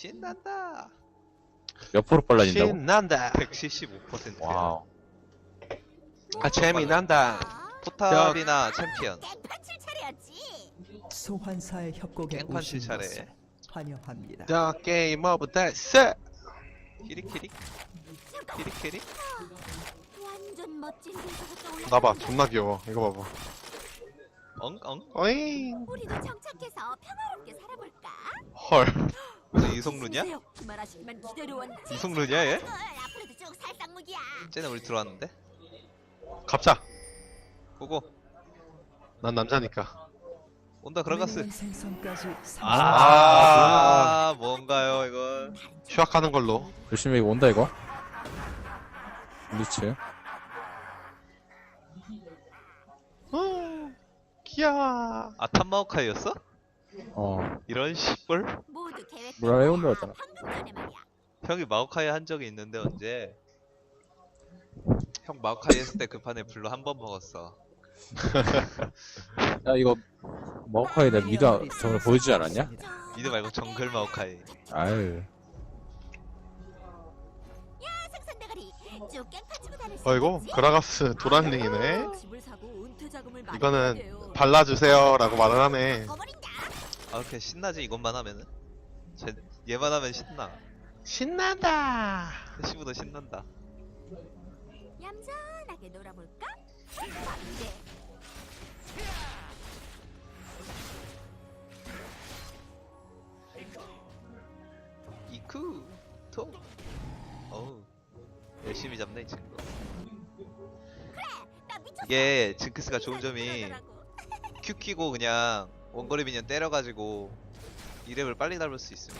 신난다. 몇 프로 빨라진다고? 신난다. 175%. 와우. 아 재미난다. 포탑이나 챔피언. 깽판칠 차례였지. 소환사의 협곡에 깽판 오신 칠차례. 것을 환영합니다. Game of the set. 키리키리? 키리키리? 완전 멋진. 나봐 존나 귀여워. 이거 봐봐. 엉엉? 어잉. 우리도 정착해서 평화롭게 살아볼까? 헐. 무슨 이성루냐? 말하시기만 기다려온 이성루냐 얘? 앞으로도 쭉 살상무기야. 쟤네 우리 들어왔는데? 갑자. 고고. 난 남자니까. 온다 그라가스. 30초. 아, 뭔가요 이건? 휴학하는 걸로. 열심히 이거 온다 이거. 리츠. 어, 귀여워. 아 탐마오카이였어? 어. 이런 씨뿔? 모두 계획. 뭐라 해온 거였잖아. 방금 전에 말이야. 형이 마오카이 한 적이 있는데 언제? 형 마오카이 했을 때그 판에 불로 한번 먹었어. 야 이거 마오카이 내 미드 저번에 보여주지 않았냐? 미드 말고 정글 마오카이. 아유. 생선대가리 쭉 깽판 치고 다닐 수 어이구? 그라가스 도란링이네. 집을 사고 은퇴 자금을 마련해야 이거는 돼요. 발라주세요 라고 말을 하네. 아 이렇게 신나지 이것만 하면은? 쟤, 얘만 하면 신나. 신난다. 패시브도 신난다. 얌전하게 놀아볼까? 안돼. 이쿠 톡. 어우 열심히 잡네 이 친구. 나 미쳤어. 이게 징크스가 좋은 점이. 큐 키고 그냥 원거리 미니언 때려가지고 이랩을 빨리 닮을 수 있음.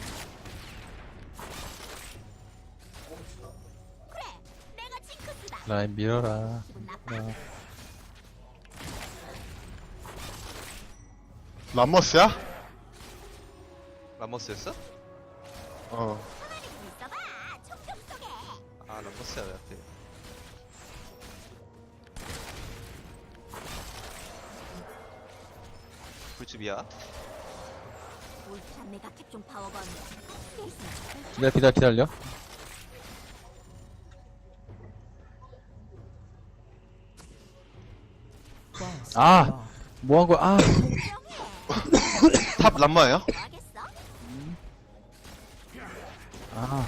그래, 내가 징크스다. 라인 밀어라. 기분 나빠. 야. 람머스야? 라모스였어? 어. 가만히 좀 있어봐. 총좀 쏘게. 아 라모스야 집이야? 울트라 메가 파워건. 기다려 기다려 기다려. 아! 뭐한 거야? 아! 탑? 아. 아,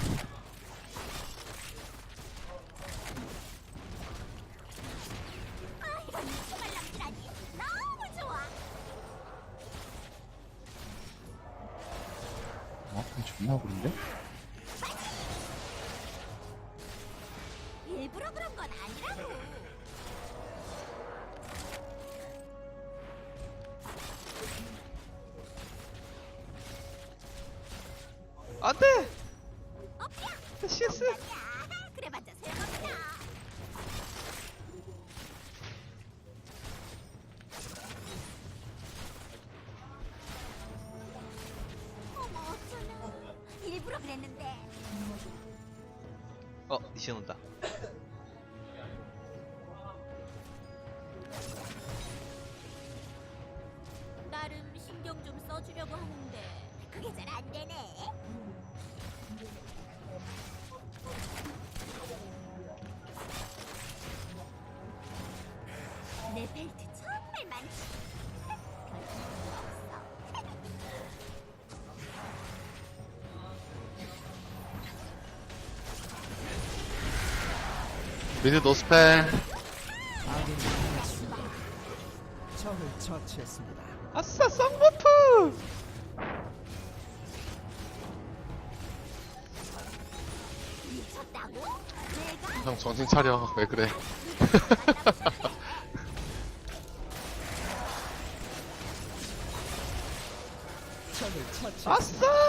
안돼! CS! 야, 그래봤자 소용없어. 어머 어쩌나. 일부러 그랬는데. 어 니신 온다. 미드 노스펠. 적을 처치했습니다. 아싸 쌍버프! 내가 형 정신 차려. 왜 그래? 적을. 아싸!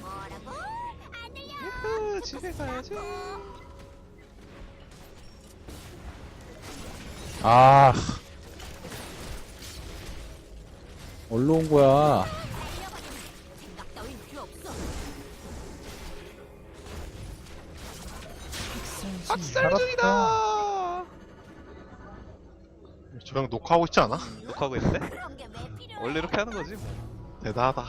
뭐라고? 안 들려. 유후, 집에 가야지. 아. 얼로 온 거야? 생각 따윈 필요 없어. 학살 중이다. 저형 녹화하고 있지 않아? 녹화하고 있는데? 그런 게 왜 필요해? 원래 이렇게 하는 거지 뭐. 대단하다.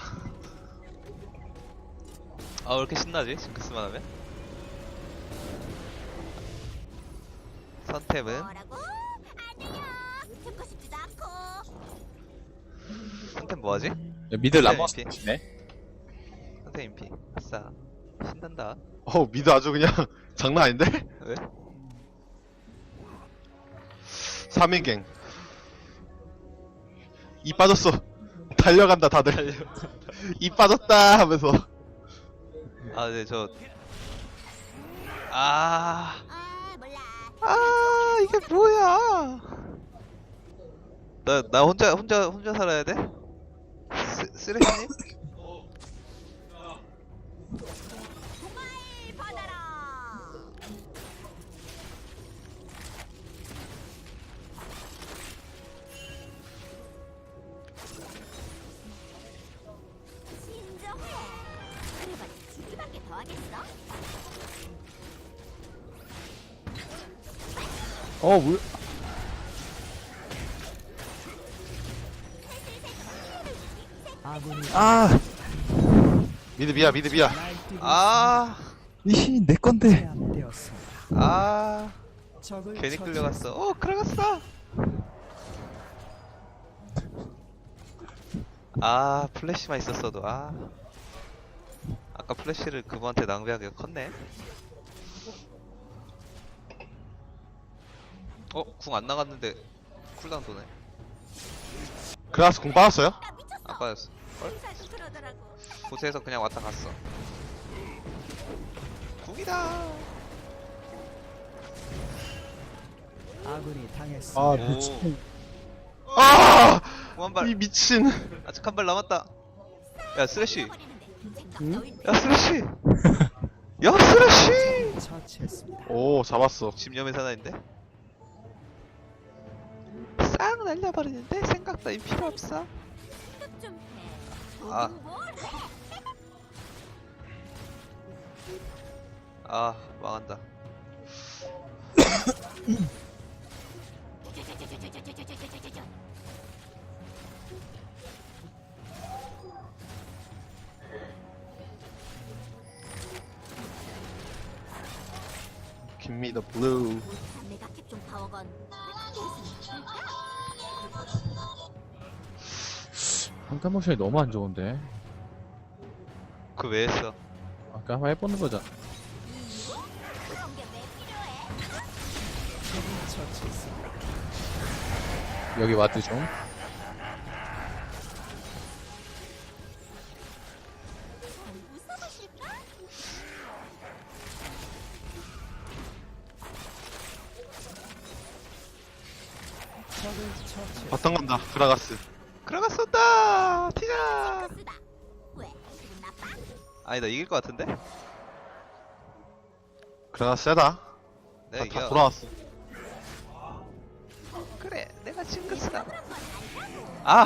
아 왜 이렇게 신나지? 징크스만 하면? 선템은 뭐라고? 안 들려. 듣고 싶지도 않고. 선템 뭐하지? 야, 미드 네, 이렇게. 치네. 선템 인피. 아싸. 신난다. 어우, 미드 아주 그냥 장난 아닌데? 왜? 3인갱. 이 빠졌어. 달려간다, 다들. 이 빠졌다 하면서. 아, 네, 저. 아, 아 이게 뭐야? 나, 나 혼자, 혼자, 혼자 살아야 돼? 쓰, 쓰레기님? 어, 물. 아, 미드 미야, 미드. 날뛰고 아, 이 내 건데. 제압되었습니다. 아, 괜히. 끌려갔어. 어, 끌려갔어. 아, 플래시만 있었어도, 아. 아까 플래시를 그분한테 낭비하기가 컸네. 어, 궁 안 나갔는데 쿨다운 도네. 그라스 공 빠졌어요? 나 미쳤어. 안 빠졌어. 의사도 그러더라고. 곳에서 그냥 왔다 갔어. 궁이다. 아군이 당했습니다. 아, 오. 미친. 아! 궁한 발. 이 미친. 아직 한 발 남았다. 야, 쓰레쉬. 야, 쓰레쉬. 야, 쓰레쉬. 처치했습니다. 오, 잡았어. 집념의 사나인데? 싹 날려버리는데 생각 따윈 필요 없어. 아. 아, 망한다. 김미 더 블루. 내가 캡좀 파워건. 한탄 모션이 너무 안 좋은데. 그 왜 했어? 아까 한번 해보는 거잖아. 여기 와드 좀. 바탕 간다, 그라가스. 기분 나빠? 아니다, 이길 것 같은데? 그라가스 세다. 내가 다, 다 이겨. 돌아왔어. 그래, 내가 징크스다. 아!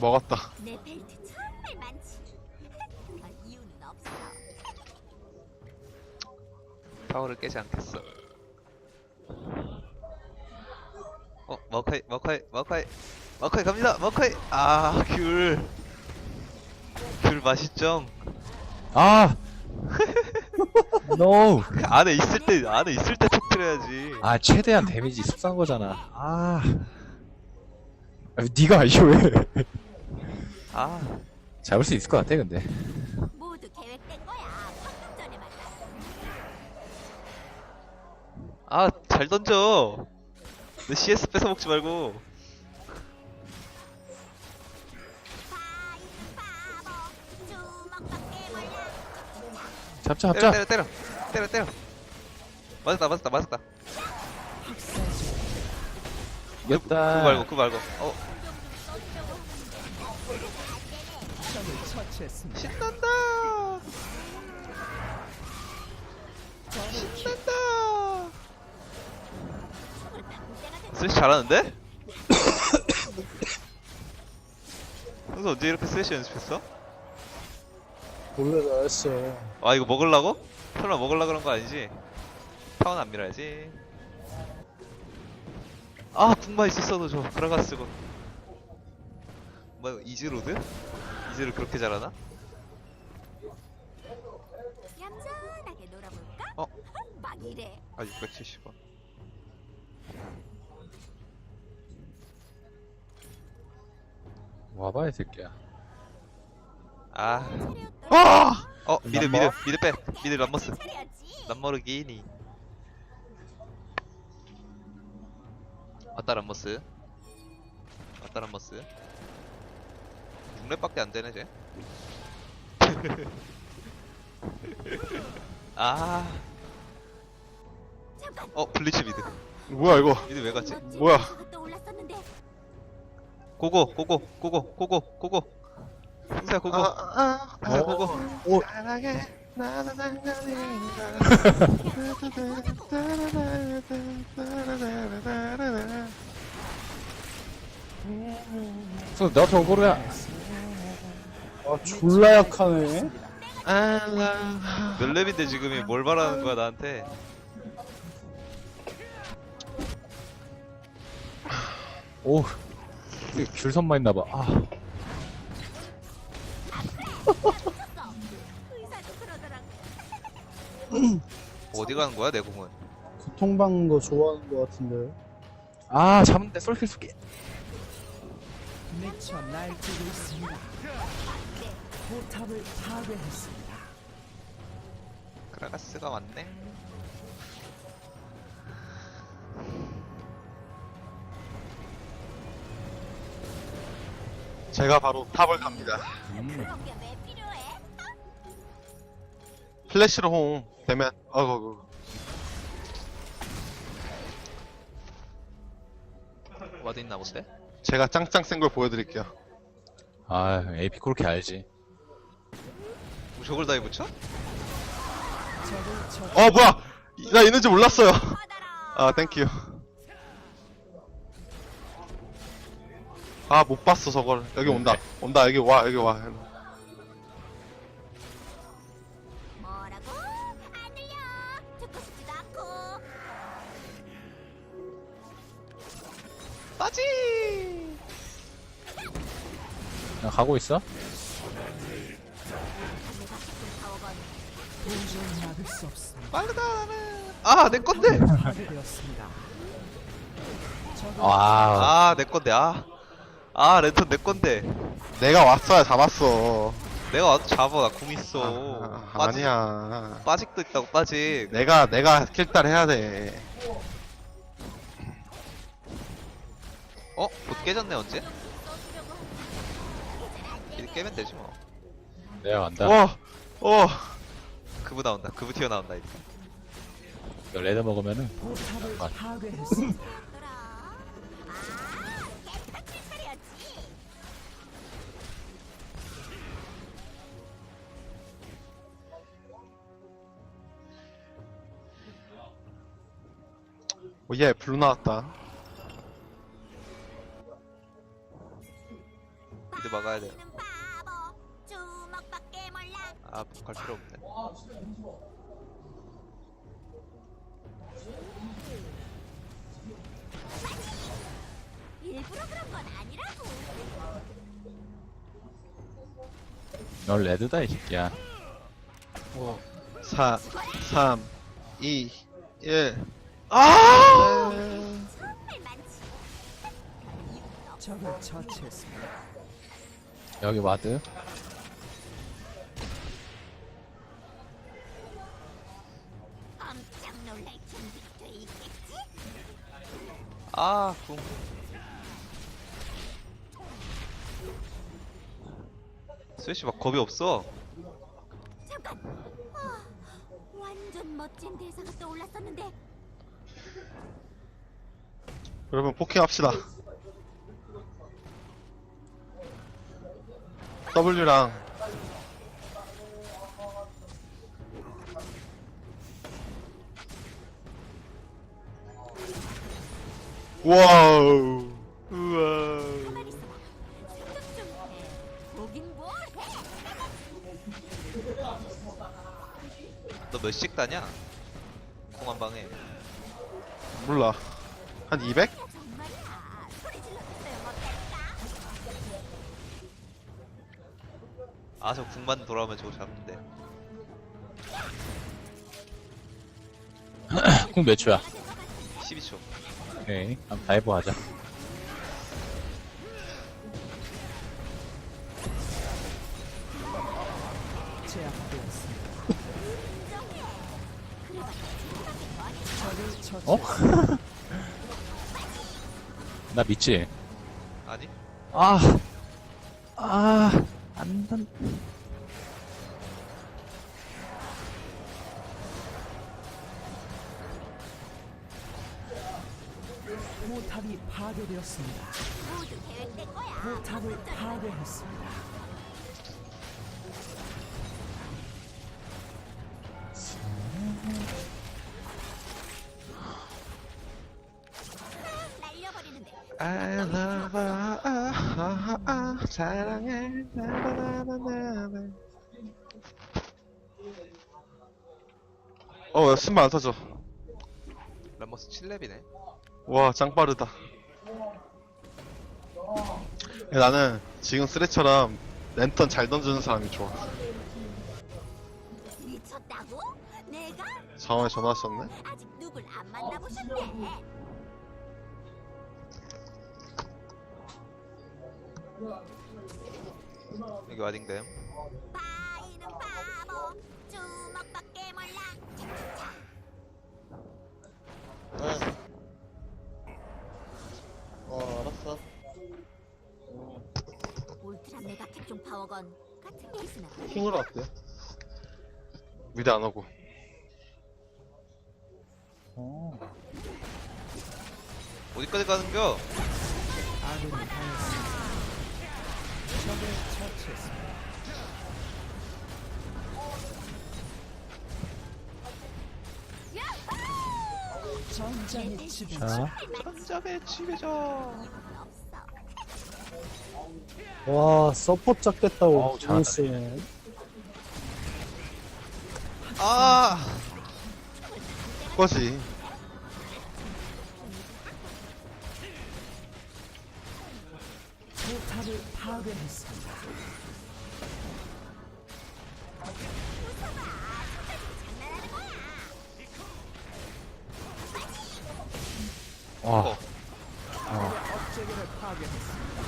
먹었다. 내 벨트 정말 많지. 별 이유는 없어. 타워를 깨지 않겠어. 어, 마오카이, 마오카이, 마오카이, 마오카이 갑니다, 마오카이! 아, 귤. 귤 맛있죠? 아! no! 그 안에 있을 때, 안에 있을 때 터뜨려야지. 아, 최대한 데미지 습산 거잖아. 아. 아 니가 이거 왜? 아, 잡을 수 있을 것 같아, 근데. 모두 계획된 거야. 방금 전에 만났어. 아, 잘 던져. 내 CS 뺏어 먹지 말고. 바이 바보. 주먹밖에 몰라. 잡자, 때려, 잡자. 때려, 때려. 때려, 때려. 맞았다, 맞았다, 맞았다. 중. 그거 이겼다. 말고 그거 말고 어 적을 처치했습니다. 신난다 신난다 스레시 잘하는데? 형수 언제 이렇게 스레시 연습했어? 몰래 나였어. 아 이거 먹으려고? 설마 먹으려 그런 거 아니지? 타운 안 밀어야지 아 궁마 있었어도 저 그라가 쓰고 뭐 이즈로드? 이즈를 그렇게 잘하나? 얌전하게 놀아볼까? 어? 막 이래. 아 670원 와봐 이 새끼야. 아 차례였다. 아! 어 미드 미드 람버? 미드 빼 미드 람머스. 람머르기니 왔다 람머스 왔다 람머스 6렙밖에 안 되네 쟤 아. 어 블리츠 미드 뭐야 이거? 미드 왜 갔지? 뭐야? 고고 고고 고고 고고 고고 승사야 고고 아, 승사야 고고 오. 사랑해 너 너한테 온 거야. 아 졸라 약하네. 몇 렙인데 지금이 뭘 바라는 거야 나한테 오. 이게 귤선만 있나봐. 아. 어디 가는 거야 내 공은 고통받는 거 좋아하는 거 같은데. 아 잡는데 솔킬 쏘기. 미쳐 날뛰고 있습니다. 포탑을 파괴했습니다. 크라가스가 왔네 제가 바로 탑을 갑니다. 그런 게 왜 필요해? 플래시로 홍 되면 어그 와드 있나 본데? 제가 짱짱 센 걸 보여드릴게요. 아 AP 그렇게 알지. 뭐 저걸 다해 붙여? 어 뭐야? 나 있는지 몰랐어요. 아 땡큐. 아 못 봤어 저걸. 여기 온다. 온다 여기 와 여기 와. 뭐라고? 안 들려. 듣고 싶지도 않고. 빠지 나 가고 있어? 빠르다 나는 아내 건데. 적을 아. 아내 건데 아아 랜턴 내 건데 내가 왔어야 잡았어. 내가 와도 잡아 나궁 있어 아, 빠지, 아니야. 빠직도 있다고 빠직 내가 내가 킬딸 해야 돼. 어? 곧 깨졌네 언제? 이제 깨면 되지 뭐 내가 간다. 와, 어. 그부 나온다 그부 튀어 나온다 이제 이거 레드 먹으면은 포탑을 아. 파괴했습니다. 아. 오예 블루 나왔다. 미드 막아야 바보. 주먹밖에 몰라. 돼아갈 필요 없네 널 레드다 이 새끼야. 4, 3, 2, 1. 정말 많지. 적을 처치했습니다. 여기 와드. 깜짝 놀랄 준비가 돼 있겠지? 아궁 스위치 막 겁이 없어 잠깐. 아, 완전 멋진 대사가 떠올랐었는데. 여러분 포킹 합시다. W랑 와우 너 몇씩 따냐? 공 한 방에. 몰라 한 200? 정말이야. 소리 질러도 소용없다니까. 아, 저 궁만 돌아오면 저거 잡는데. 궁 몇 초야? 12초. 오케이. 그럼 다이브 하자. 어? 나 믿지? 아니? 아, 아, 안 단. 포탑이 파괴되었습니다. 모두 계획된 거야. 포탑을 파괴했습니다. 사랑해. 나나나나나 어 신발 안 터져 람머스 7렙이네. 와 짱 빠르다. 야, 나는 지금 쓰레처럼 랜턴 잘 던지는 사람이 좋아. 미쳤다고? 내가? 상황에 전화 왔었네? 아직 누굴 안 만나보셨네. 여기 와딩댐. 바이는 바보. 주먹밖에 몰라. 어 알았어 울트라 메가 캡종 파워건 같은 게 있으면 킹으로 어때? 미드 안 오고 어. 어디까지 가는겨? 아군이 당했습니다. 적을 처치했습니다. 전장의 지배. 자, 현장의 지배자. 와 서포 짝겠다고 어우, 잘한다. 아! 그거지 파괴했습니다. 와, 어. 업체계를 파괴했습니다.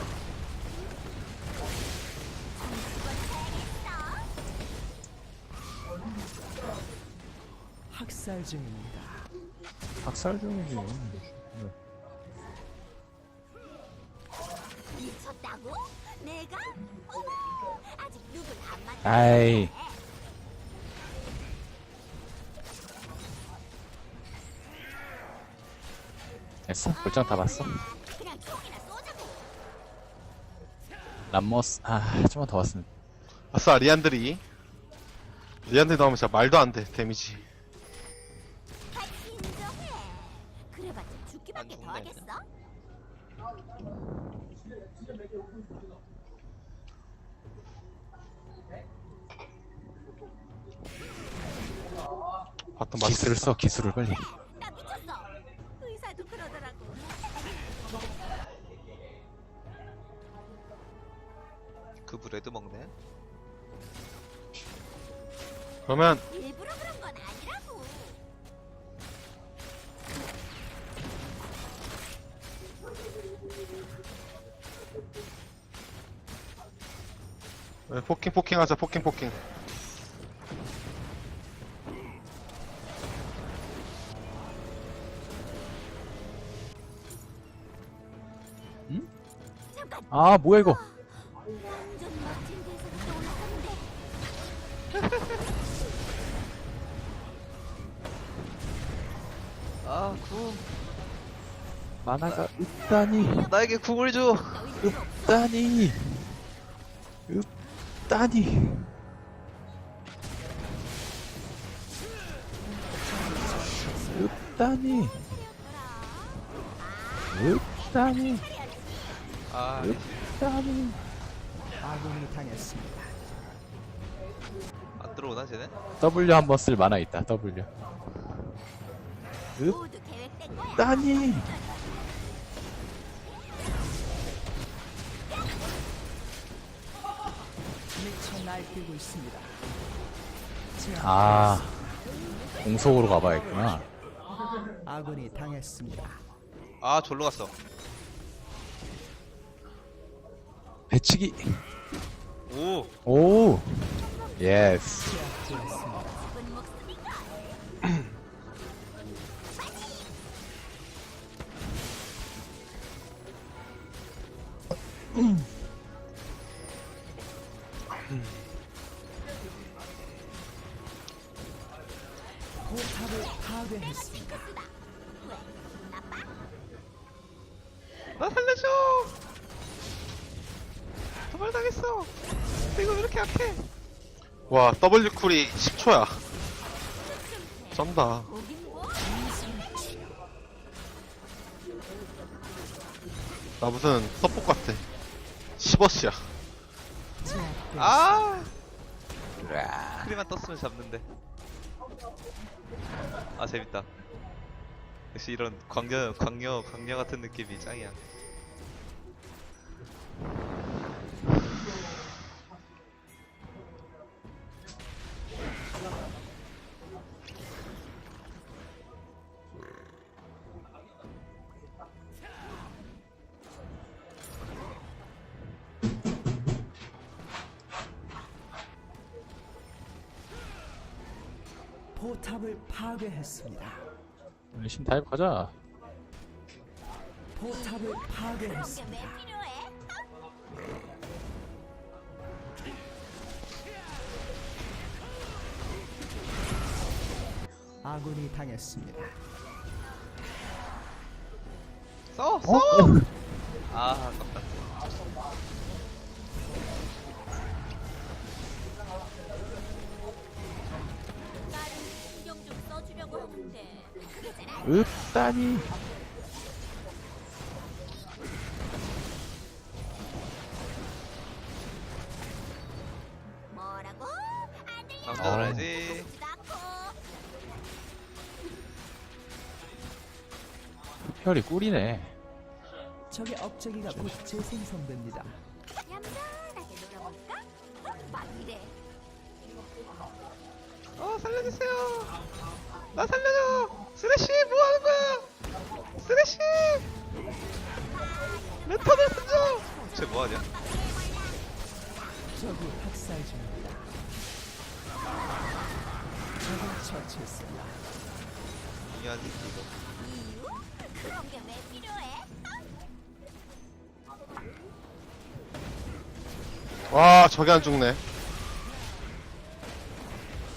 학살 중입니다. 학살 중이지. 미쳤다고? 내가? 어머, 아직 누굴 안 만나. 아이, 됐어. 골장 다 봤어. 그냥 총이나 쏘자고. 람머스, 아, 좀만 더 왔으면. 아싸 리안드리 리안드리 나오면 진짜 말도 안 돼 데미지 바텀 기술을 맛있겠다 써, 기술을 빨리. 나 미쳤어. 의사도 그러더라고. 그 브레드 먹네. 그러면 일부러 그런 건 아니라고. 네, 포킹 포킹 하자 포킹 포킹 아, 뭐야, 이거. 아, 궁. 만화가 없다니 나에게 궁을 줘. 없다니 없다니 없다니 없다니 아, 없다니 아군이 당했습니다. 안 들어오나 쟤네? W 한번 쓸 만화 있다 W 모두 계획된 거야. 없다니 미쳐 날뛰고 있습니다. 아 공속으로 가봐야겠구나 아군이 당했습니다. 아, 졸로 갔어. 배치기 오, 오 예스? 포탑을 파괴했습니다. 나 살려줘. 도발당했어. 이거 왜 이렇게 약해? 와 W 쿨이 10초야 쩐다? 나 무슨 서포 같아 10워시야 제압되었습니다. 아, 크리만 떴으면 잡는데. 아, 재밌다. 역시 이런 광녀, 광녀, 광녀 같은 느낌이 짱이야. 탑을 파괴했습니다. 열심히 다이브 가자 포탑을 파괴했습니다. 아군이 당했습니다. 써, 써. 아, 없다니 뭐라고? 안 들려. 깜짝 놀라지. 듣지도 않고. 혈이 꿀이네 적의 업적이가 곧 재생성됩니다. 얌전하게 놀아볼까? 어? 막 이래. 어, 살려주세요. 나 살려줘. 쓰레쉬, 뭐 하는 거야? 쓰레쉬. 랜턴을 던져. 쟤 뭐하냐? 적이 학살 중입니다. 적을 처치했습니다. 중요한 이거. 이유? 그런 게 왜 필요해? 와 저게 안 죽네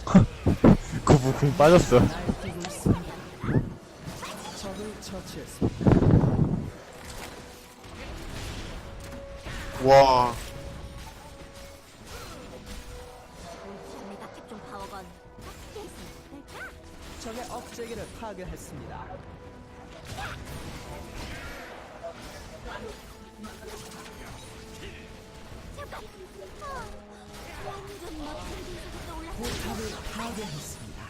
구부 궁 빠졌어 날 처치했습니다. 와? 적의 업체계를 파괴했습니다. 잠깐. 어, 완전 멋진 기술이 떠올랐어. 포탑을 파괴했습니다.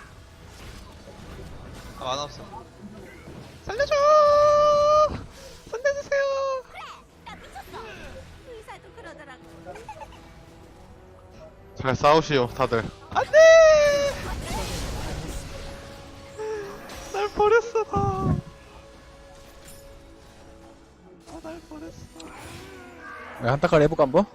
아, 만화 없어. 잘 싸우시오 다들 안돼. 날 버렸어 다. 아, 날 버렸어. 야, 한타까리 해볼까 한번?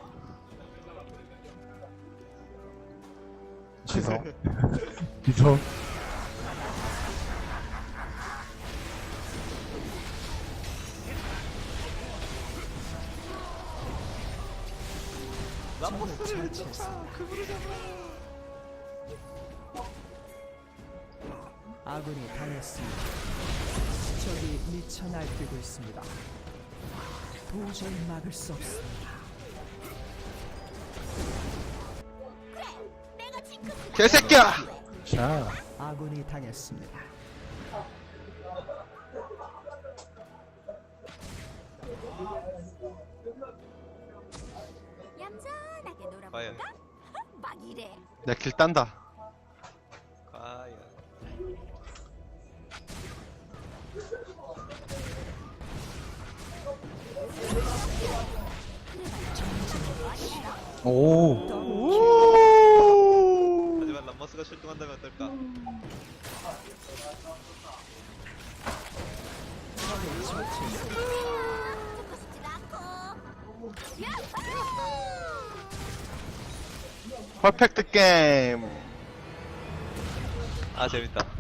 자, 아군이 당했습니다. 얌전하게 놀아볼까? 막 이래. 야, 길 딴다. 과연 오, 하 람머스가 출동한다면 어떨까 듣고 싶지도 않고. 야! 퍼펙트 게임. 아 재밌다